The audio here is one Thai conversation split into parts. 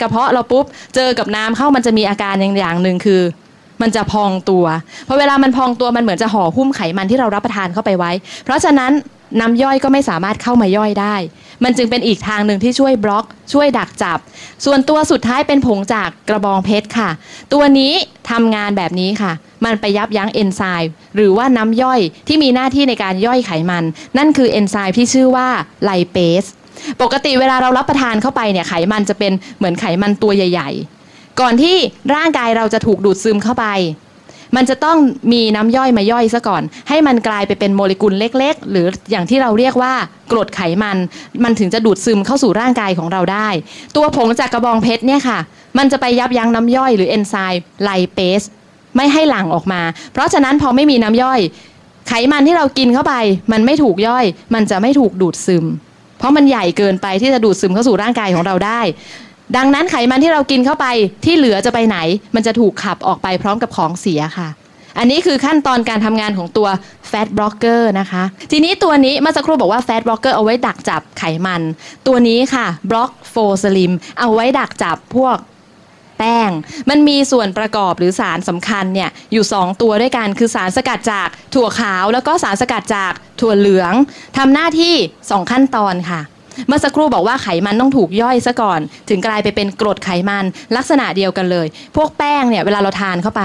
กระเพาะเราปุ๊บเจอกับน้ำเข้ามันจะมีอาการอย่างอย่างหนึ่งคือ มันจะพองตัวเพราะเวลามันพองตัวมันเหมือนจะห่อหุ้มไขมันที่เรารับประทานเข้าไปไว้ เพราะฉะนั้นน้ำย่อยก็ไม่สามารถเข้ามาย่อยได้ มันจึงเป็นอีกทางหนึ่งที่ช่วยบล็อก ช่วยดักจับ ส่วนตัวสุดท้ายเป็นผงจากกระบองเพชรค่ะ ตัวนี้ทำงานแบบนี้ค่ะ มันไปยับยั้งเอนไซม์หรือว่าน้ำย่อยที่มีหน้าที่ในการย่อยไขมัน นั่นคือเอนไซม์ที่ชื่อว่าไลเปส ปกติเวลาเรารับประทานเข้าไปเนี่ยไขมันจะเป็นเหมือนไขมันตัวใหญ่ ๆ ก่อนที่ร่างกายเราจะถูกดูดซึมเข้าไป มันจะต้องมีน้ำย่อยมาย่อยซะก่อน ให้มันกลายไปเป็นโมเลกุลเล็ก ๆ หรืออย่างที่เราเรียกว่ากรดไขมัน มันถึงจะดูดซึมเข้าสู่ร่างกายของเราได้ ตัวผงจากกระบองเพชรเนี่ยค่ะ มันจะไปยับยั้งน้ำย่อยหรือเอนไซม์ไลเปสไม่ให้หลั่งออกมา เพราะฉะนั้นพอไม่มีน้ำย่อย ไขมันที่เรากินเข้าไป มันไม่ถูกย่อย มันจะไม่ถูกดูดซึม ราะมันใหญ่เกินไปที่จะดูดซึมเข้าสู่ร่างกายของเราได้ ดังนั้นไขมันที่เรากินเข้าไปที่เหลือจะไปไหน มันจะถูกขับออกไปพร้อมกับของเสียค่ะ อันนี้คือขั้นตอนการทำงานของตัว fat blocker นะคะ ทีนี้ตัวนี้เมื่อสักครู่บอกว่า fat blocker เอาไว้ดักจับไขมัน ตัวนี้ค่ะ block for slim เอาไว้ดักจับพวก ป้ง มันมีส่วนประกอบหรือสารสำคัญเนี่ยอยู่ 2 ตัวด้วยกันคือสารสกัดจากถั่วขาว แล้วก็สารสกัดจากถั่วเหลืองทำหน้าที่ 2 ขั้นตอนค่ะ เมื่อสักครู่บอกว่าไขมันต้องถูกย่อยซะก่อน ถึงกลายไปเป็นกรดไขมันลักษณะเดียวกันเลย พวกแป้งเนี่ยเวลาเราทานเข้าไป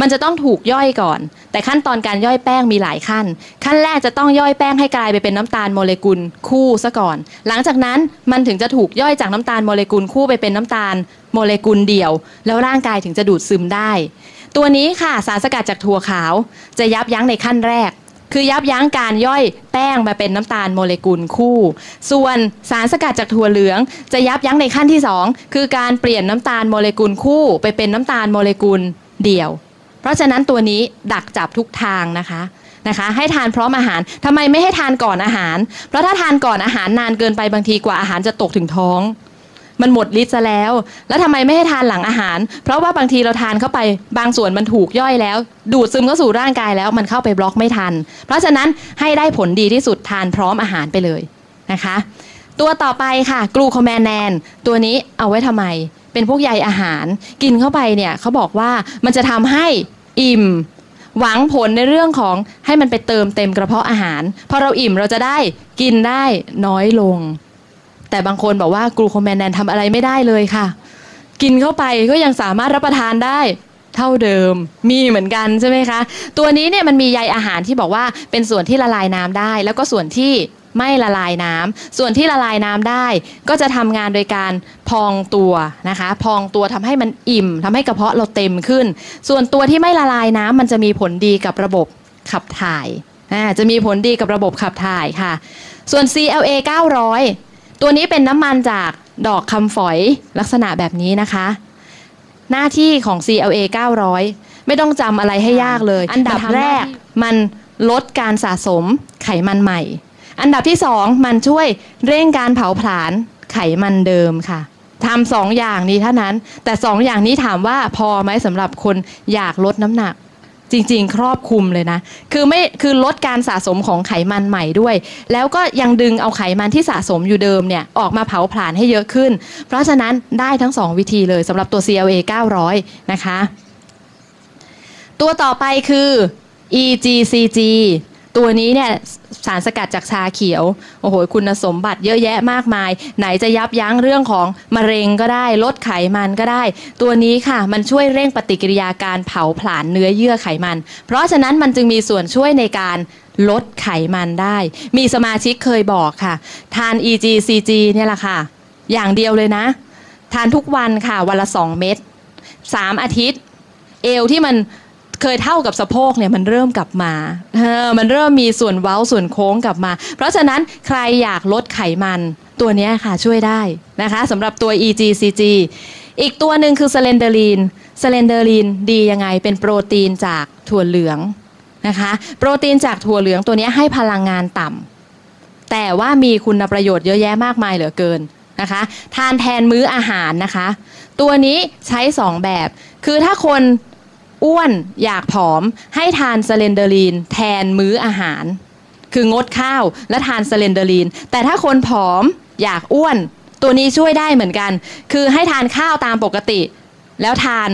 มันจะต้องถูกย่อยก่อน แต่ขั้นตอนการย่อยแป้งมีหลายขั้น ขั้นแรกจะต้องย่อยแป้งให้กลายไปเป็นน้ำตาลโมเลกุลคู่ซะก่อน หลังจากนั้นมันถึงจะถูกย่อยจากน้ำตาลโมเลกุลคู่ไปเป็นน้ำตาลโมเลกุลเดี่ยว แล้วร่างกายถึงจะดูดซึมได้ ตัวนี้ค่ะสารสกัดจากถั่วขาว จะยับยั้งในขั้นแรกคือยับยั้งการย่อยแป้งมาเป็นน้ำตาลโมเลกุลคู่ ส่วนสารสกัดจากถั่วเหลือง จะยับยั้งในขั้นที่ 2 คือการเปลี่ยนน้ำตาลโมเลกุลคู่ ไปเป็นน้ำตาลโมเลกุลเดี่ยว เพราะฉะนั้นตัวนี้ดักจับทุกทางนะคะนะคะ ให้ทานพร้อมอาหารทำไมไม่ให้ทานก่อนอาหาร เพราะถ้าทานก่อนอาหารนานเกินไปบางทีกว่าอาหารจะตกถึงท้อง มันหมดฤทธิ์ซะแล้ว แล้วทำไมไม่ให้ทานหลังอาหาร เพราะว่าบางทีเราทานเข้าไปบางส่วนมันถูกย่อยแล้ว ดูดซึมเข้าสู่ร่างกายแล้วมันเข้าไปบล็อกไม่ทัน เพราะฉะนั้นให้ได้ผลดีที่สุดทานพร้อมอาหารไปเลยนะคะ ตัวต่อไปค่ะกลูโคแมนแนนตัวนี้เอาไว้ทำไม เป็นพวกใยอาหาร กินเข้าไปเนี่ยเขาบอกว่ามันจะทำให้อิ่ม หวังผลในเรื่องของให้มันไปเติมเต็มกระเพาะอาหาร พอเราอิ่มเราจะได้กินได้น้อยลง แต่บางคนบอกว่ากลูโคแมนแนนทำอะไรไม่ได้เลยค่ะ กินเข้าไปก็ยังสามารถรับประทานได้เท่าเดิมมีเหมือนกันใช่ไหมคะ ตัวนี้เนี่ยมันมีใยอาหารที่บอกว่าเป็นส่วนที่ละลายน้ำได้ แล้วก็ส่วนที่ไม่ละลายน้ำส่วนที่ละลายน้ำได้ ก็จะทำงานโดยการพองตัวนะคะ พองตัวทำให้มันอิ่มทำให้กระเพาะเราเต็มขึ้น ส่วนตัวที่ไม่ละลายน้ำมันจะมีผลดีกับระบบขับถ่ายอ่าจะมีผลดีกับระบบขับถ่ายค่ะ ส่วน CLA 900 ตัวนี้เป็นน้ำมันจากดอกคำฝอยลักษณะแบบนี้นะคะ หน้าที่ของ CLA 900 ไม่ต้องจำอะไรให้ยากเลย อันดับแรกมันลดการสะสมไขมันใหม่ อันดับที่ 2 มันช่วยเร่งการเผาผลาญไขมันเดิมค่ะทำสองอย่างนี้เท่านั้น แต่สองอย่างนี้ถามว่าพอไหมสำหรับคนอยากลดน้ำหนัก จริงๆ ครอบคลุมเลยนะ คือไม่คือลดการสะสมของไขมันใหม่ด้วย แล้วก็ยังดึงเอาไขมันที่สะสมอยู่เดิมเนี่ยออกมาเผาผลาญให้เยอะขึ้น เพราะฉะนั้นได้ทั้งสองวิธีเลยสำหรับตัว CLA 900 นะคะ ตัวต่อไปคือ EGCG ตัวนี้เนี่ยสารสกัดจากชาเขียว โอ้โห คุณสมบัติเยอะแยะมากมาย ไหนจะยับยั้งเรื่องของมะเร็งก็ได้ ลดไขมันก็ได้ ตัวนี้ค่ะมันช่วยเร่งปฏิกิริยาการเผาผลาญเนื้อเยื่อไขมัน เพราะฉะนั้นมันจึงมีส่วนช่วยในการลดไขมันได้ มีสมาชิกเคยบอกค่ะ ทาน EGCG เนี่ยแหละค่ะ อย่างเดียวเลยนะ ทานทุกวันค่ะ วันละ 2 เม็ด3 อาทิตย์ เอวที่มัน เคยเท่ากับสะโพกเนี่ยมันเริ่มกลับมาเออมันเริ่มมีส่วนเว้าส่วนโค้งกลับมา เพราะฉะนั้นใครอยากลดไขมันตัวนี้ค่ะช่วยได้นะคะสำหรับตัว EGCG อีกตัวหนึ่งคือ s เลนเดอรีน s เลนเดอรีนดียังไงเป็นโปรตีนจากถั่วเหลืองนะคะโปรตีนจากถั่วเหลืองตัวนี้ให้พลังงานต่ำแต่ว่ามีคุณประโยชน์เยอะแยะมากมายเหลือเกินนะคะทานแทนมื้ออาหารนะคะ ตัวนี้ใช้ 2 แบบ คือถ้าคน อ้วนอยากผอมให้ทานสเลนเดอรีน แทนมื้ออาหาร คืองดข้าวและทานสเลนเดอรีน แต่ถ้าคนผอมอยากอ้วน ตัวนี้ช่วยได้เหมือนกัน คือให้ทานข้าวตามปกติ แล้วทาน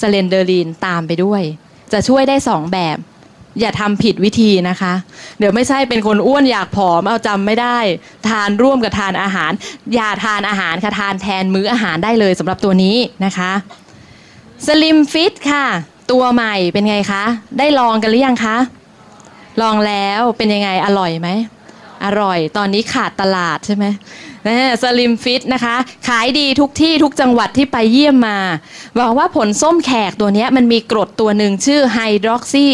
สเลนเดอรีนตามไปด้วย จะช่วยได้สองแบบ อย่าทำผิดวิธีนะคะ เดี๋ยวไม่ใช่เป็นคนอ้วนอยากผอมเอาจำไม่ได้ ทานร่วมกับทานอาหาร อย่าทานอาหารค่ะทานแทนมื้ออาหารได้เลยสำหรับตัวนี้นะคะ สลิมฟิตค่ะ ตัวใหม่เป็นไงคะ ได้ลองกันหรือยังคะ ลองแล้วเป็นยังไงอร่อยไหม อร่อยตอนนี้ขาดตลาดใช่ไหมสลิมฟิตนะคะ ขายดีทุกที่ทุกจังหวัดที่ไปเยี่ยมมา บอกว่าผลส้มแขกตัวนี้มันมีกรดตัวหนึ่งชื่อไฮดรอกซี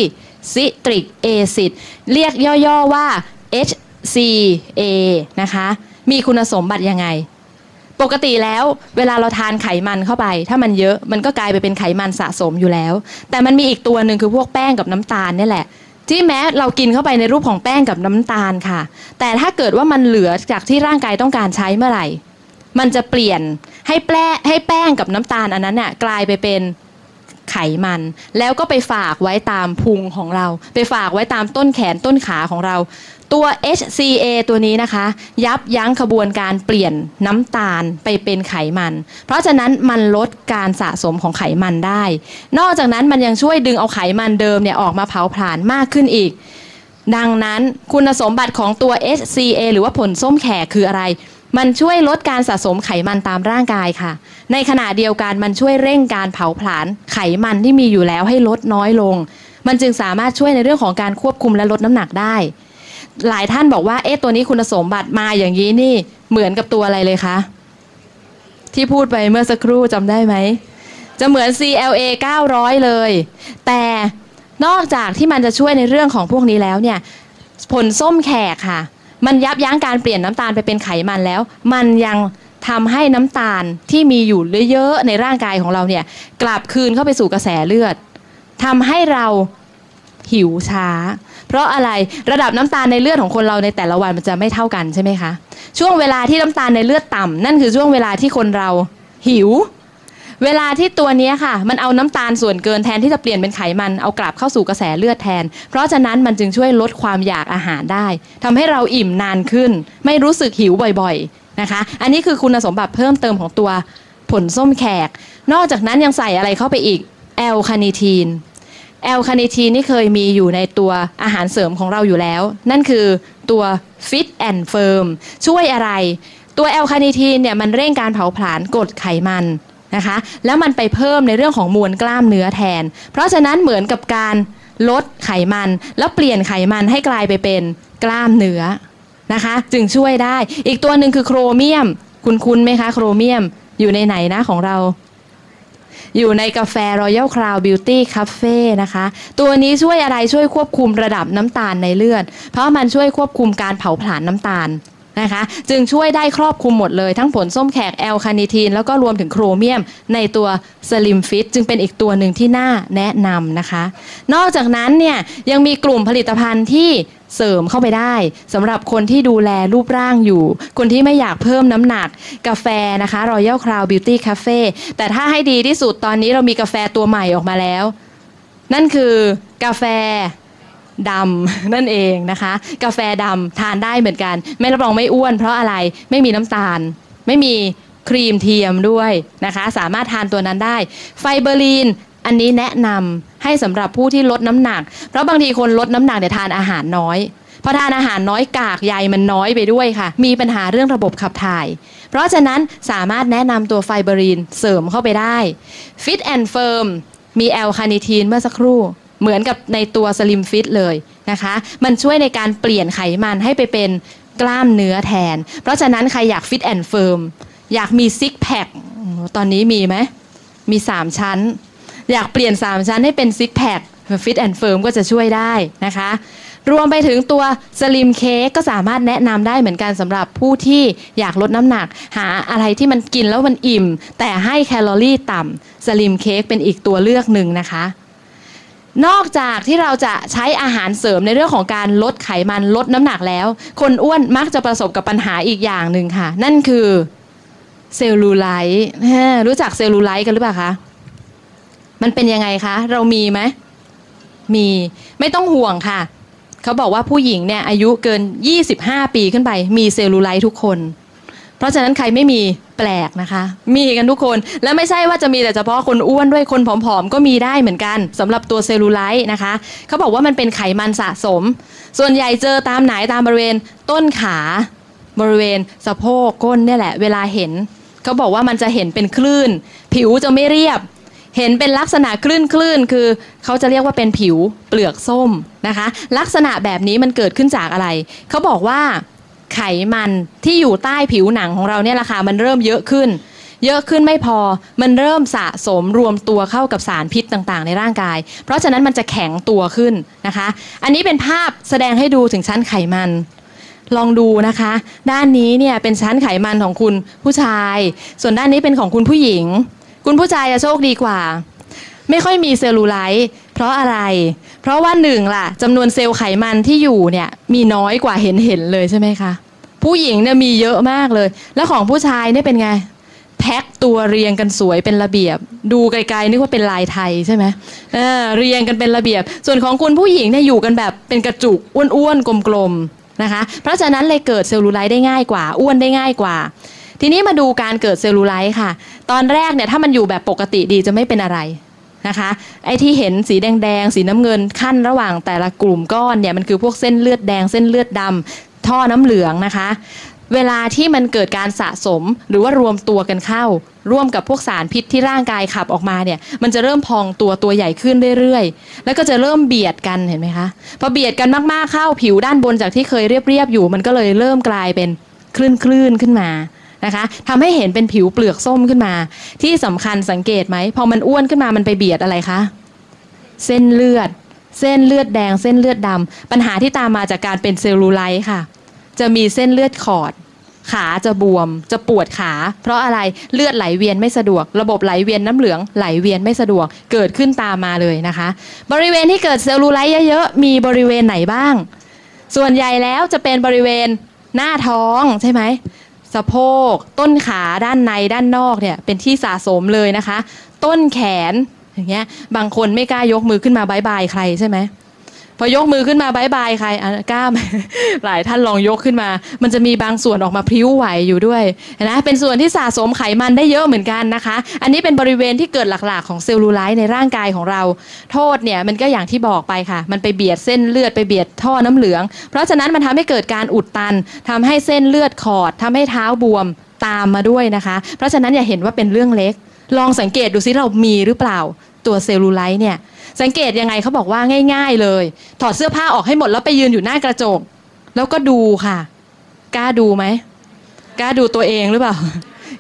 ซิตริกเอซิดเรียกย่อๆว่า HCA นะคะ มีคุณสมบัติยังไง ปกติแล้วเวลาเราทานไขมันเข้าไป ถ้ามันเยอะมันก็กลายไปเป็นไขมันสะสมอยู่แล้ว แต่มันมีอีกตัวหนึ่งคือพวกแป้งกับน้ำตาลนี่แหละ ที่แม้เรากินเข้าไปในรูปของแป้งกับน้ำตาลค่ะ แต่ถ้าเกิดว่ามันเหลือจากที่ร่างกายต้องการใช้เมื่อไหร่ มันจะเปลี่ยนให้แป้ให้แป้งกับน้ำตาลอันนั้นน่ะกลายไปเป็นไขมัน แล้วก็ไปฝากไว้ตามพุงของเรา ไปฝากไว้ตามต้นแขนต้นขาของเรา ตัว HCA ตัวนี้นะคะ ยับยั้งขบวนการเปลี่ยนน้ำตาลไปเป็นไขมัน เพราะฉะนั้นมันลดการสะสมของไขมันได้ นอกจากนั้นมันยังช่วยดึงเอาไขมันเดิมเนี่ยออกมาเผาผลาญมากขึ้นอีก ดังนั้นคุณสมบัติของตัว HCA หรือว่าผลส้มแขกคืออะไร มันช่วยลดการสะสมไขมันตามร่างกายค่ะ ในขณะเดียวกันมันช่วยเร่งการเผาผลาญไขมันที่มีอยู่แล้วให้ลดน้อยลง มันจึงสามารถช่วยในเรื่องของการควบคุมและลดน้ำหนักได้ หลายท่านบอกว่าเอ๊ะตัวนี้คุณสมบัติมาอย่างนี้นี่เหมือนกับตัวอะไรเลยคะ ที่พูดไปเมื่อสักครู่จำได้ไหม จะเหมือน CLA 900 เลย แต่นอกจากที่มันจะช่วยในเรื่องของพวกนี้แล้วเนี่ยผลส้มแขกค่ะ มันยับยั้งการเปลี่ยนน้ำตาลไปเป็นไขมันแล้ว มันยังทำให้น้ำตาลที่มีอยู่เยอะๆในร่างกายของเราเนี่ย กลับคืนเข้าไปสู่กระแสเลือดทำให้เรา หิวช้า เพราะอะไรระดับน้ำตาลในเลือดของคนเราในแต่ละวันมันจะไม่เท่ากันใช่ไหมคะช่วงเวลาที่น้ำตาลในเลือดต่ำนั่นคือช่วงเวลาที่คนเราหิว เวลาที่ตัวนี้ค่ะ มันเอาน้ำตาลส่วนเกินแทนที่จะเปลี่ยนเป็นไขมันเอากลับเข้าสู่กระแสเลือดแทน เพราะฉะนั้นมันจึงช่วยลดความอยากอาหารได้ทำให้เราอิ่มนานขึ้น ไม่รู้สึกหิวบ่อยๆนะคะ อันนี้คือคุณสมบัติเพิ่มเติมของตัวผลส้มแขก นอกจากนั้นยังใส่อะไรเข้าไปอีกแอลคาเนิทีน แอลคาเนทีนนี่เคยมีอยู่ในตัวอาหารเสริมของเราอยู่แล้ว นั่นคือตัว Fit and Firm ช่วยอะไร ตัวแอลคาเนทีนเนี่ยมันเร่งการเผาผลาญกรดไขมันนะคะ แล้วมันไปเพิ่มในเรื่องของมวลกล้ามเนื้อแทน เพราะฉะนั้นเหมือนกับการลดไขมัน แล้วเปลี่ยนไขมันให้กลายไปเป็นกล้ามเนื้อนะคะ จึงช่วยได้ อีกตัวหนึ่งคือโครเมียม คุณคุ้นไหมคะ โครเมียมอยู่ในไหนนะของเรา อยู่ในกาแฟ Royal Crown Beauty Cafe นะคะ ตัวนี้ช่วยอะไรช่วยควบคุมระดับน้ำตาลในเลือด เพราะมันช่วยควบคุมการเผาผลาญน้ำตาล นะคะ จึงช่วยได้ครอบคลุมหมดเลยทั้งผลส้มแขกแอลคาเนิทีน แล้วก็รวมถึงโครเมียมในตัวสลิมฟิตจึงเป็นอีกตัวหนึ่งที่น่าแนะนำนะคะ นอกจากนั้นเนี่ยยังมีกลุ่มผลิตภัณฑ์ที่เสริมเข้าไปได้สำหรับคนที่ดูแลรูปร่างอยู่ คนที่ไม่อยากเพิ่มน้ำหนัก กาแฟนะคะ Royal Crown Beauty Cafe แต่ถ้าให้ดีที่สุดตอนนี้เรามีกาแฟตัวใหม่ออกมาแล้ว นั่นคือกาแฟ ดำนั่นเองนะคะ กาแฟดำทานได้เหมือนกัน ไม่รับรองไม่อ้วน เพราะอะไรไม่มีน้ำตาล ไม่มีครีมเทียมด้วยนะคะ สามารถทานตัวนั้นได้ ไฟเบอรีนอันนี้แนะนำให้สำหรับผู้ที่ลดน้ำหนัก เพราะบางทีคนลดน้ำหนักเนี่ยทานอาหารน้อยพอทานอาหารน้อยกากใยมันน้อยไปด้วยค่ะ มีปัญหาเรื่องระบบขับถ่าย เพราะฉะนั้นสามารถแนะนำตัวไฟเบอรีนเสริมเข้าไปได้ Fit and Firm มีแอลคาเนิทีนเมื่อสักครู่ เหมือนกับในตัวสลิมฟิตเลยนะคะ มันช่วยในการเปลี่ยนไขมันให้ไปเป็นกล้ามเนื้อแทน เพราะฉะนั้นใครอยากฟิตแอนด์เฟิร์มอยากมีซิกแพคตอนนี้มีไหม มี 3 ชั้น อยากเปลี่ยน 3 ชั้นให้เป็นซิกแพคฟิตแอนด์เฟิร์มก็จะช่วยได้นะคะ รวมไปถึงตัวสลิมเค้กก็สามารถแนะนำได้เหมือนกันสำหรับผู้ที่อยากลดน้ำหนัก หาอะไรที่มันกินแล้วมันอิ่ม แต่ให้แคลอรี่ต่ำสลิมเค้กเป็นอีกตัวเลือกหนึ่งนะคะ นอกจากที่เราจะใช้อาหารเสริมในเรื่องของการลดไขมันลดน้ำหนักแล้ว คนอ้วนมักจะประสบกับปัญหาอีกอย่างหนึ่งค่ะ นั่นคือเซลลูไลท์รู้จักเซลลูไลท์กันหรือเปล่าคะมันเป็นยังไงคะ เรามีไหมมีไม่ต้องห่วงค่ะ เขาบอกว่าผู้หญิงเนี่ยอายุเกิน 25 ปีขึ้นไป มีเซลลูไลท์ทุกคน เพราะฉะนั้นใครไม่มี แปลกนะคะ มีกันทุกคนและไม่ใช่ว่าจะมีแต่เฉพาะคนอ้วนด้วยคนผอมๆ ก็มีได้เหมือนกันสำหรับตัวเซลลูไลท์นะคะ เขาบอกว่ามันเป็นไขมันสะสม ส่วนใหญ่เจอตามไหนตามบริเวณต้นขาบริเวณสะโพกก้นเนี่ยแหละ เวลาเห็น เขาบอกว่ามันจะเห็นเป็นคลื่น ผิวจะไม่เรียบ เห็นเป็นลักษณะคลื่นคลื่นๆคือ เขาจะเรียกว่าเป็นผิวเปลือกส้มนะคะ ลักษณะแบบนี้มันเกิดขึ้นจากอะไร เขาบอกว่า ไขมันที่อยู่ใต้ผิวหนังของเราเนี่ยแหละค่ะมันเริ่มเยอะขึ้น เยอะขึ้นไม่พอมันเริ่มสะสมรวมตัวเข้ากับสารพิษต่างๆ ในร่างกาย เพราะฉะนั้นมันจะแข็งตัวขึ้นนะคะ อันนี้เป็นภาพแสดงให้ดูถึงชั้นไขมันลองดูนะคะ ด้านนี้เนี่ยเป็นชั้นไขมันของคุณผู้ชาย ส่วนด้านนี้เป็นของคุณผู้หญิง คุณผู้ชายจะโชคดีกว่า ไม่ค่อยมีเซลลูไลท์ เพราะอะไร เพราะว่าหนึ่งล่ะจำนวนเซลล์ไขมันที่อยู่เนี่ยมีน้อยกว่าเห็นเห็นเลยใช่ไหมคะ ผู้หญิงเนี่ยมีเยอะมากเลย แล้วของผู้ชายเนี่ยเป็นไง แพ็คตัวเรียงกันสวยเป็นระเบียบ ดูไกลๆนึกว่าเป็นลายไทยใช่ไหมเออเรียงกันเป็นระเบียบ ส่วนของคุณผู้หญิงเนี่ยอยู่กันแบบเป็นกระจุกอ้วนๆกลมๆนะคะ เพราะฉะนั้นเลยเกิดเซลลูไลท์ได้ง่ายกว่า อ้วนได้ง่ายกว่าทีนี้มาดูการเกิดเซลลูไลท์ค่ะ ตอนแรกเนี่ยถ้ามันอยู่แบบปกติดีจะไม่เป็นอะไร นะคะไอ้ที่เห็นสีแดงๆสีน้ำเงินขั้นระหว่างแต่ละกลุ่มก้อนเนี่ยมันคือพวกเส้นเลือดแดงเส้นเลือดดำท่อน้ำเหลืองนะคะ เวลาที่มันเกิดการสะสมหรือว่ารวมตัวกันเข้า ร่วมกับพวกสารพิษที่ร่างกายขับออกมาเนี่ยมันจะเริ่มพองตัวตัวใหญ่ขึ้นเรื่อยๆ แล้วก็จะเริ่มเบียดกันเห็นไหมคะพอเบียดกันมากๆเข้าผิวด้านบนจากที่เคยเรียบๆอยู่ มันก็เลยเริ่มกลายเป็นคลื่นๆขึ้นมา นะคะทำให้เห็นเป็นผิวเปลือกส้มขึ้นมา ที่สำคัญสังเกตไหมพอมันอ้วนขึ้นมามันไปเบียดอะไรคะเส้นเลือด เส้นเลือดแดง เส้นเลือดดำปัญหาที่ตามมาจากการเป็นเซลลูไลท์ค่ะ จะมีเส้นเลือดขอด ขาจะบวม จะปวดขา เพราะอะไรเลือดไหลเวียนไม่สะดวก ระบบไหลเวียนน้ำเหลืองไหลเวียนไม่สะดวก เกิดขึ้นตามมาเลยนะคะ บริเวณที่เกิดเซลลูไลท์เยอะๆมีบริเวณไหนบ้าง ส่วนใหญ่แล้วจะเป็นบริเวณหน้าท้องใช่ไหม สะโพก ต้นขาด้านในด้านนอกเนี่ยเป็นที่สะสมเลยนะคะ ต้นแขนอย่างเงี้ยบางคนไม่กล้ายกมือขึ้นมาบายบายใครใช่ไหม พอยกมือขึ้นมาบายบายใครกล้าไหมหลายท่านลองยกขึ้นมา มันจะมีบางส่วนออกมาพริ้วไหวอยู่ด้วยนะเป็นส่วนที่สะสมไขมันได้เยอะเหมือนกันนะคะ อันนี้เป็นบริเวณที่เกิดหลักๆ ของเซลลูไลท์ในร่างกายของเรา โทษเนี่ยมันก็อย่างที่บอกไปค่ะ มันไปเบียดเส้นเลือดไปเบียดท่อน้ำเหลือง เพราะฉะนั้นมันทำให้เกิดการอุดตันทำให้เส้นเลือดขอดทำให้เท้าบวมตามมาด้วยนะคะ เพราะฉะนั้นอย่าเห็นว่าเป็นเรื่องเล็ก ลองสังเกตดูซิเรามีหรือเปล่า ตัวเซลลูไลท์เนี่ยสังเกตยังไงเขาบอกว่าง่าย ๆเลย ถอดเสื้อผ้าออกให้หมดแล้วไปยืนอยู่หน้ากระจก แล้วก็ดูค่ะ กล้าดูไหมกล้าดูตัวเองหรือเปล่า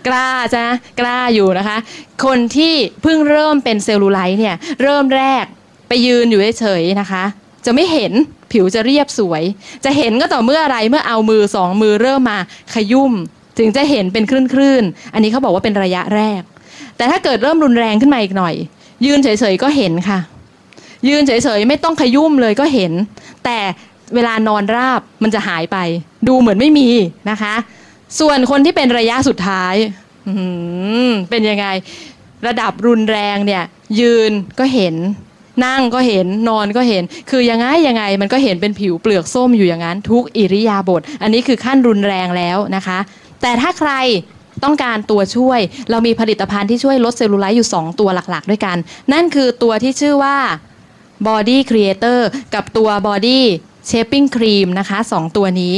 กล้าจ้ะกล้าอยู่นะคะ คนที่เพิ่งเริ่มเป็นเซลลูไลท์เนี่ยเริ่มแรกไปยืนอยู่เฉยๆนะคะ จะไม่เห็นผิวจะเรียบสวย จะเห็นก็ต่อเมื่ออะไรเมื่อเอามือสองมือเริ่มมาขยุ่ม ถึงจะเห็นเป็นคลื่นๆอันนี้เขาบอกว่าเป็นระยะแรก แต่ถ้าเกิดเริ่มรุนแรงขึ้นมาอีกหน่อย ยืนเฉยๆก็เห็นค่ะ ยืนเฉยๆไม่ต้องขยุ่มเลยก็เห็น แต่เวลานอนราบมันจะหายไป ดูเหมือนไม่มีนะคะ ส่วนคนที่เป็นระยะสุดท้ายเป็นยังไง ระดับรุนแรงเนี่ย ยืนก็เห็น นั่งก็เห็นนอนก็เห็น คือยังไงยังไงมันก็เห็นเป็นผิวเปลือกส้มอยู่อย่างนั้น ทุกอิริยาบถอันนี้คือขั้นรุนแรงแล้วนะคะ แต่ถ้าใคร ต้องการตัวช่วย เรามีผลิตภัณฑ์ที่ช่วยลดเซลลูไลท์อยู่ 2 ตัวหลักๆ ด้วยกัน นั่นคือตัวที่ชื่อว่า Body Creator กับตัว Body Shaping Cream นะคะสองตัวนี้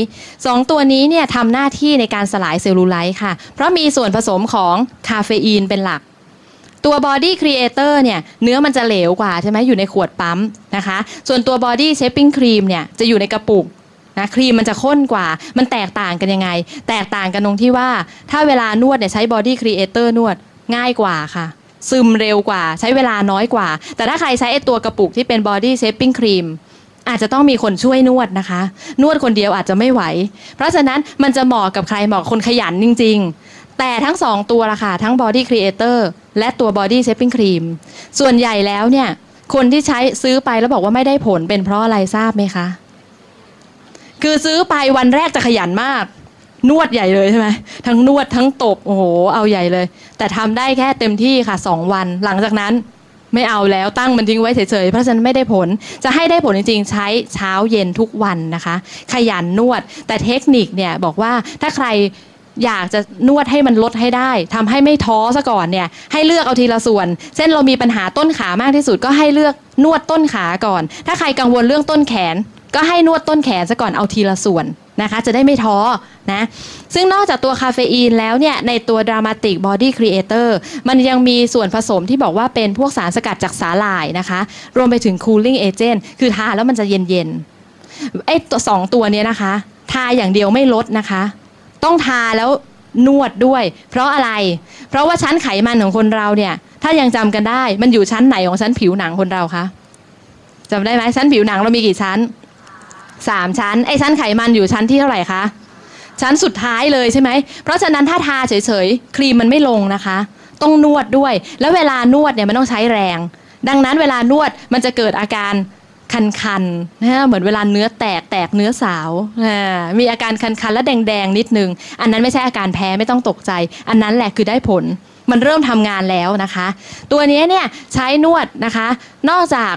สองตัวนี้เนี่ยทำหน้าที่ในการสลายเซลลูไลท์ค่ะ เพราะมีส่วนผสมของคาเฟอีนเป็นหลัก ตัว Body Creator เนี่ยเนื้อมันจะเหลวกว่าใช่ไหมอยู่ในขวดปั๊มนะคะ ส่วนตัว Body Shaping Cream เนี่ยจะอยู่ในกระปุก นะครีมมันจะข้นกว่า มันแตกต่างกันยังไง แตกต่างกันตรงที่ว่า ถ้าเวลานวดเนี่ยใช้ Body Creator นวดง่ายกว่าค่ะ ซึมเร็วกว่า ใช้เวลาน้อยกว่า แต่ถ้าใครใช้ไอตัวกระปุกที่เป็น Body Shaping Cream อาจจะต้องมีคนช่วยนวดนะคะ นวดคนเดียวอาจจะไม่ไหว เพราะฉะนั้นมันจะเหมาะกับใครเหมาะกับคนขยันจริง ๆ แต่ทั้งสองตัวละค่ะ ทั้ง Body Creator และตัว Body Shaping Cream ส่วนใหญ่แล้วเนี่ย คนที่ใช้ซื้อไปแล้วบอกว่าไม่ได้ผลเป็นเพราะอะไรทราบไหมคะ คือซื้อไปวันแรกจะขยันมาก นวดใหญ่เลยใช่ไหมทั้งนวดทั้งตบโอ้โหเอาใหญ่เลย แต่ทำได้แค่เต็มที่ค่ะสองวัน หลังจากนั้นไม่เอาแล้วตั้งมันทิ้งไว้เฉยๆเพราะฉะนั้นไม่ได้ผล จะให้ได้ผลจริงๆ ใช้เช้าเย็นทุกวันนะคะ ขยันนวด แต่เทคนิคเนี่ยบอกว่าถ้าใครอยากจะนวดให้มันลดให้ได้ทำให้ไม่ท้อซะก่อนเนี่ย ให้เลือกเอาทีละส่วน เช่นเรามีปัญหาต้นขามากที่สุดก็ให้เลือกนวดต้นขาก่อน ถ้าใครกังวลเรื่องต้นแขน ก็ให้นวดต้นแขนซะก่อนเอาทีละส่วนนะคะ จะได้ไม่ท้อนะ ซึ่งนอกจากตัวคาเฟอีนแล้วเนี่ย ในตัว Dramatic Body Creator มันยังมีส่วนผสมที่บอกว่าเป็นพวกสารสกัดจากสาหร่ายนะคะ รวมไปถึง Cooling Agent คือทาแล้วมันจะเย็นๆไอ้ตัวสองตัวเนี้ยนะคะ ทาอย่างเดียวไม่ลดนะคะ ต้องทาแล้วนวดด้วย เพราะอะไร เพราะว่าชั้นไขมันของคนเราเนี่ย ถ้ายังจำกันได้ มันอยู่ชั้นไหนของชั้นผิวหนังคนเราคะจำได้ไหมชั้นผิวหนังเรามีกี่ชั้น สามชั้น ไอ้ชั้นไขมันอยู่ชั้นที่เท่าไหร่คะ ชั้นสุดท้ายเลยใช่ไหม เพราะฉะนั้นถ้าทาเฉยๆ ครีมมันไม่ลงนะคะ ต้องนวดด้วย แล้วเวลานวดเนี่ยมันต้องใช้แรง ดังนั้นเวลานวดมันจะเกิดอาการคันๆนะฮะเหมือนเวลาเนื้อแตกแตกเนื้อสาว มีอาการคันๆ และแดงๆ นิดนึง อันนั้นไม่ใช่อาการแพ้ไม่ต้องตกใจ อันนั้นแหละคือได้ผล มันเริ่มทำงานแล้วนะคะ ตัวนี้เนี่ยใช้นวดนะคะ นอกจาก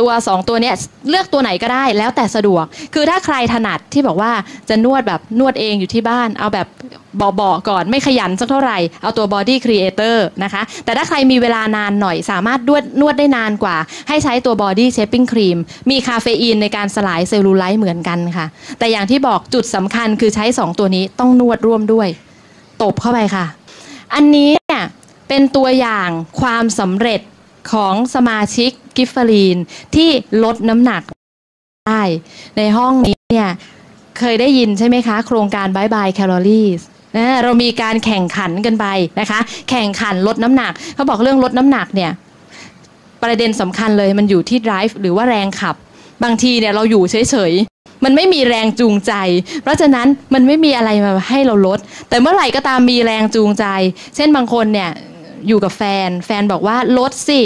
ตัว 2 ตัวเนี้ยเลือกตัวไหนก็ได้แล้วแต่สะดวก คือถ้าใครถนัดที่บอกว่าจะนวดแบบนวดเองอยู่ที่บ้าน เอาแบบเบาๆก่อนไม่ขยันสักเท่าไหร่ เอาตัว body creator นะคะ แต่ถ้าใครมีเวลานานหน่อยสามารถนวดนวดได้นานกว่า ให้ใช้ตัว body shaping cream มีคาเฟอีนในการสลายเซลลูไลท์เหมือนกันค่ะ แต่อย่างที่บอกจุดสำคัญคือใช้ 2 ตัวนี้ต้องนวดร่วมด้วย ตบเข้าไปค่ะ อันนี้เนี่ยเป็นตัวอย่างความสำเร็จ ของสมาชิกกิฟฟลีนที่ลดน้ำหนักได้ ในห้องนี้เนี่ยเคยได้ยินใช่ไหมคะ โครงการบายบายแคลอรี่นะเรามีการแข่งขันกันไปนะคะ แข่งขันลดน้ำหนัก เขาบอกเรื่องลดน้ำหนักเนี่ยประเด็นสำคัญเลยมันอยู่ที่ drive หรือว่าแรงขับ บางทีเนี่ยเราอยู่เฉยๆ มันไม่มีแรงจูงใจ เพราะฉะนั้นมันไม่มีอะไรมาให้เราลด แต่เมื่อไหร่ก็ตามมีแรงจูงใจ เช่นบางคนเนี่ย อยู่กับแฟน แฟนบอกว่าลดสิ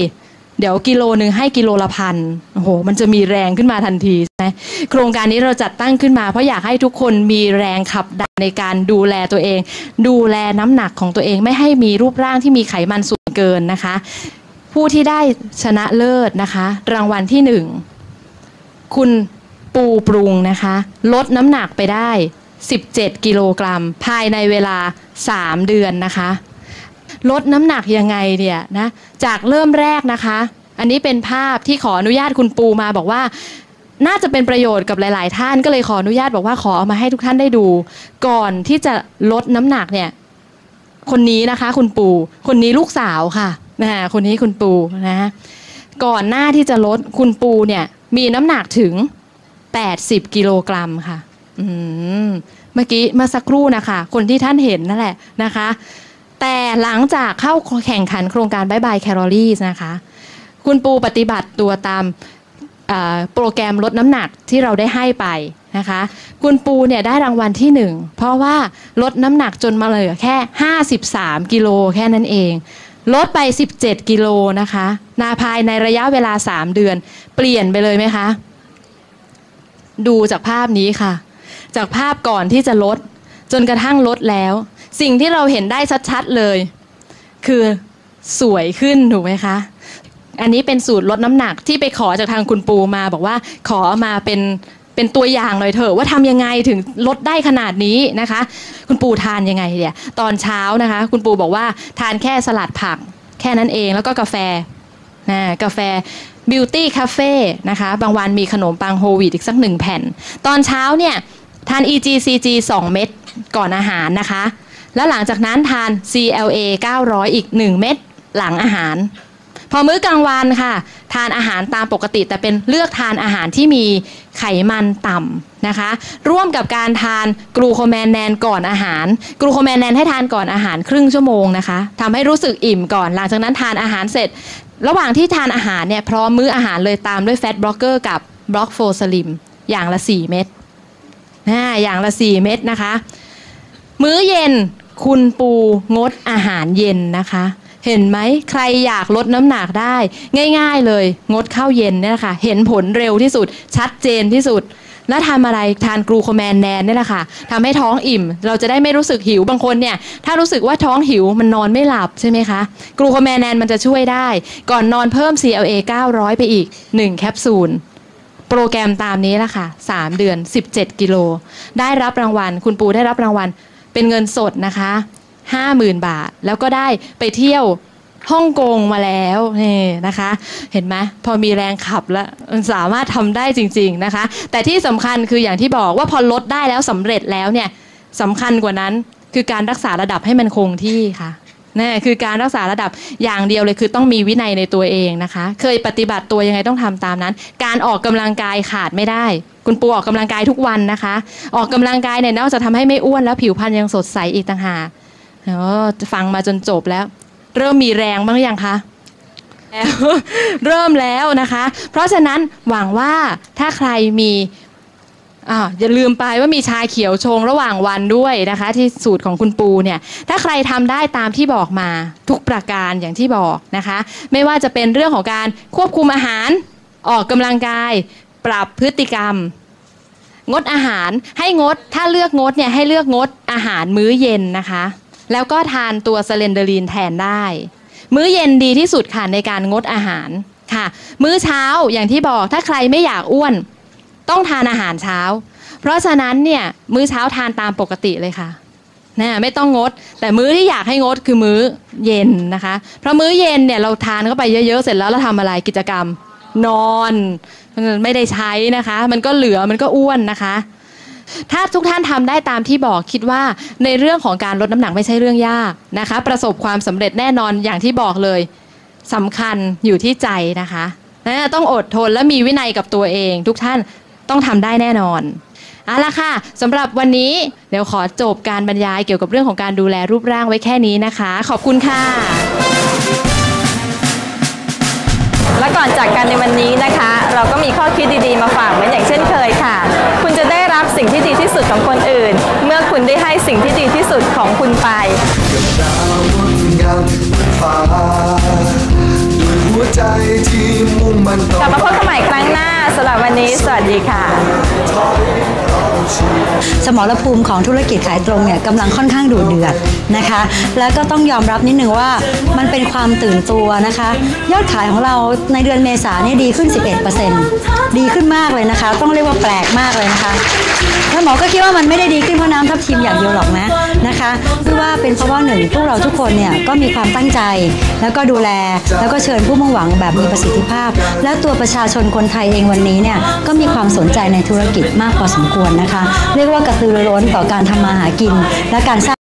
เดี๋ยวกิโลหนึ่งให้กิโลละพันโอ้โห มันจะมีแรงขึ้นมาทันทีใช่ไหมโครงการนี้เราจัดตั้งขึ้นมา เพราะอยากให้ทุกคนมีแรงขับดันในการดูแลตัวเอง ดูแลน้ำหนักของตัวเองไม่ให้มีรูปร่างที่มีไขมันส่วนเกินนะคะ ผู้ที่ได้ชนะเลิศนะคะ รางวัลที่หนึ่งคุณปูปรุงนะคะ ลดน้ำหนักไปได้ 17 กิโลกรัม ภายในเวลา 3 เดือนนะคะ ลดน้ำหนักยังไงเนี่ยนะจากเริ่มแรกนะคะ อันนี้เป็นภาพที่ขออนุญาตคุณปูมาบอกว่าน่าจะเป็นประโยชน์กับหลาย ๆ ท่านก็เลยขออนุญาตบอกว่าขอเอามาให้ทุกท่านได้ดู ก่อนที่จะลดน้ำหนักเนี่ยคนนี้นะคะคุณปู คนนี้ลูกสาวค่ะนะคนนี้คุณปูนะก่อนหน้าที่จะลดคุณปูเนี่ยมีน้ำหนักถึง 80 กิโลกรัมค่ะอืมเมื่อกี้เมื่อสักครู่นะคะ คนที่ท่านเห็นนั่นแหละนะคะ แต่หลังจากเข้าแข่งขันโครงการบายบายแคลอรี่นะคะ คุณปูปฏิบัติตัวตามโปรแกรมลดน้ำหนักที่เราได้ให้ไปนะคะ คุณปูเนี่ยได้รางวัลที่หนึ่งเพราะว่าลดน้ำหนักจนมาเหลือแค่ 53 กิโลแค่นั้นเอง ลดไป 17 กิโลนะคะ นาภายในระยะเวลา 3 เดือน เปลี่ยนไปเลยไหมคะ ดูจากภาพนี้ค่ะ จากภาพก่อนที่จะลด จนกระทั่งลดแล้ว สิ่งที่เราเห็นได้ชัดๆเลย คือสวยขึ้นถูกไหมคะ อันนี้เป็นสูตรลดน้ำหนักที่ไปขอจากทางคุณปูมา บอกว่าขอมาเป็นเป็นตัวอย่างหน่อยเถอะว่าทำยังไงถึงลดได้ขนาดนี้นะคะ คุณปูทานยังไงเนี่ยตอนเช้านะคะ คุณปูบอกว่าทานแค่สลัดผัก แค่นั้นเองแล้วก็กาแฟนะกาแฟบิวตี้คาเฟ่นะคะ บางวันมีขนมปังโฮวีตอีกสักหนึ่งแผ่น ตอนเช้าเนี่ย ทาน EGCG 2 เม็ดก่อนอาหารนะคะ แล้วหลังจากนั้นทาน CLA 900 อีก 1 เม็ดหลังอาหาร พอมื้อกลางวันค่ะ ทานอาหารตามปกติ แต่เป็นเลือกทานอาหารที่มีไขมันต่ำนะคะ ร่วมกับการทานกลูโคแมนแนนก่อนอาหาร กลูโคแมนแนนให้ทานก่อนอาหารครึ่งชั่วโมงนะคะทำให้รู้สึกอิ่มก่อน หลังจากนั้นทานอาหารเสร็จ ระหว่างที่ทานอาหารเนี่ยพร้อมมื้ออาหารเลยตามด้วยแฟตบล็อกเกอร์กับบล็อกโฟสลิมอย่างละ 4 เม็ด นะอย่างละ 4 เม็ดนะคะ มื้อเย็นคุณปูงดอาหารเย็นนะคะ เห็นไหมใครอยากลดน้ำหนักได้ ง่ายๆเลยงดข้าวเย็นเนี่ยแหละค่ะ เห็นผลเร็วที่สุด ชัดเจนที่สุด แล้วทำอะไรทานกลูโคแมนแนนเนี่ยแหละค่ะทำให้ท้องอิ่ม เราจะได้ไม่รู้สึกหิวบางคนเนี่ย ถ้ารู้สึกว่าท้องหิวมันนอนไม่หลับใช่ไหมคะกลูโคแมนแนนมันจะช่วยได้ ก่อนนอนเพิ่ม CLA 900 ไปอีก 1 แคปซูล โปรแกรมตามนี้ละค่ะ 3 เดือน 17 กิโล ได้รับรางวัล คุณปูได้รับรางวัล เป็นเงินสดนะคะ 50,000 บาท แล้วก็ได้ไปเที่ยวฮ่องกงมาแล้วนี่นะคะ เห็นไหมพอมีแรงขับแล้วมันสามารถทำได้จริง ๆนะคะ แต่ที่สำคัญคืออย่างที่บอกว่าพอลดได้แล้วสำเร็จแล้วเนี่ยสำคัญกว่านั้นคือการรักษาระดับให้มันคงที่ค่ะ นี่คือการรักษาระดับอย่างเดียวเลยคือต้องมีวินัยในตัวเองนะคะ เคยปฏิบัติตัวยังไงต้องทำตามนั้น การออกกำลังกายขาดไม่ได้ คุณปูออกกำลังกายทุกวันนะคะ ออกกำลังกายเนี่ยนอกจากทำให้ไม่อ้วนแล้วผิวพรรณยังสดใสอีกต่างหากโอ้ฟังมาจนจบแล้ว เริ่มมีแรงบ้างหรือยังคะแล้วเริ่มแล้วนะคะ เพราะฉะนั้นหวังว่าถ้าใครมี อ่าอย่าลืมไปว่ามีชาเขียวชงระหว่างวันด้วยนะคะ ที่สูตรของคุณปูเนี่ยถ้าใครทำได้ตามที่บอกมาทุกประการอย่างที่บอกนะคะ ไม่ว่าจะเป็นเรื่องของการควบคุมอาหารออกกำลังกาย ปรับพฤติกรรม งดอาหารให้งดถ้าเลือกงดเนี่ยให้เลือกงดอาหารมื้อเย็นนะคะ แล้วก็ทานตัวสเลนเดอรีนแทนได้ มื้อเย็นดีที่สุดค่ะในการงดอาหารค่ะ มื้อเช้าอย่างที่บอกถ้าใครไม่อยากอ้วน ต้องทานอาหารเช้า เพราะฉะนั้นเนี่ยมื้อเช้าทานตามปกติเลยค่ะนะไม่ต้องงด แต่มื้อที่อยากให้งดคือมื้อเย็นนะคะ เพราะมื้อเย็นเนี่ยเราทานเข้าไปเยอะๆ เสร็จแล้วเราทำอะไรกิจกรรมนอนไม่ได้ใช้นะคะ มันก็เหลือมันก็อ้วนนะคะ ถ้าทุกท่านทำได้ตามที่บอกคิดว่าในเรื่องของการลดน้ำหนักไม่ใช่เรื่องยากนะคะ ประสบความสำเร็จแน่นอนอย่างที่บอกเลยสำคัญอยู่ที่ใจนะคะนะต้องอดทนและมีวินัยกับตัวเอง ทุกท่าน ต้องทำได้แน่นอนเอาละค่ะสำหรับวันนี้เดี๋ยวขอจบการบรรยายเกี่ยวกับเรื่องของการดูแลรูปร่างไว้แค่นี้นะคะ ขอบคุณค่ะ และก่อนจากกันในวันนี้นะคะ เราก็มีข้อคิดดีๆมาฝากเหมือนอย่างเช่นเคยค่ะ คุณจะได้รับสิ่งที่ดีที่สุดของคนอื่น เมื่อคุณได้ให้สิ่งที่ดีที่สุดของคุณไปกับดาวงดงามบนฟ้าด้วยหัวใจที่มุ่งมั่นต่อกลั บมาพบกันใหม่ครั้งหน้าสำหรับวันนี้ สวัสดีค่ะ สมรภูมิของธุรกิจขายตรงเนี่ยกำลังค่อนข้างดุเดือดนะคะ แล้วก็ต้องยอมรับนิดนึงว่ามันเป็นความตื่นตัวนะคะ ยอดขายของเราในเดือนเมษาเนี่ยดีขึ้น 11%ดีขึ้นมากเลยนะคะ ต้องเรียกว่าแปลกมากเลยนะคะแล้วหมอก็คิดว่ามันไม่ได้ดีขึ้นเพราะน้ำทับทิมอย่างเดียวหรอกนะนะคะคือว่าเป็นเพราะว่าหนึ่งพวกเราทุกคนเนี่ยก็มีความตั้งใจ แล้วก็ดูแลแล้วก็เชิญผู้มุ่งหวังแบบมีประสิทธิภาพ และตัวประชาชนคนไทยเองวันนี้เนี่ยก็มีความสนใจในธุรกิจมากพอสมควรนะคะ เรียกว่ากระตือรือร้นต่อการทำมาหากินและการสร้าง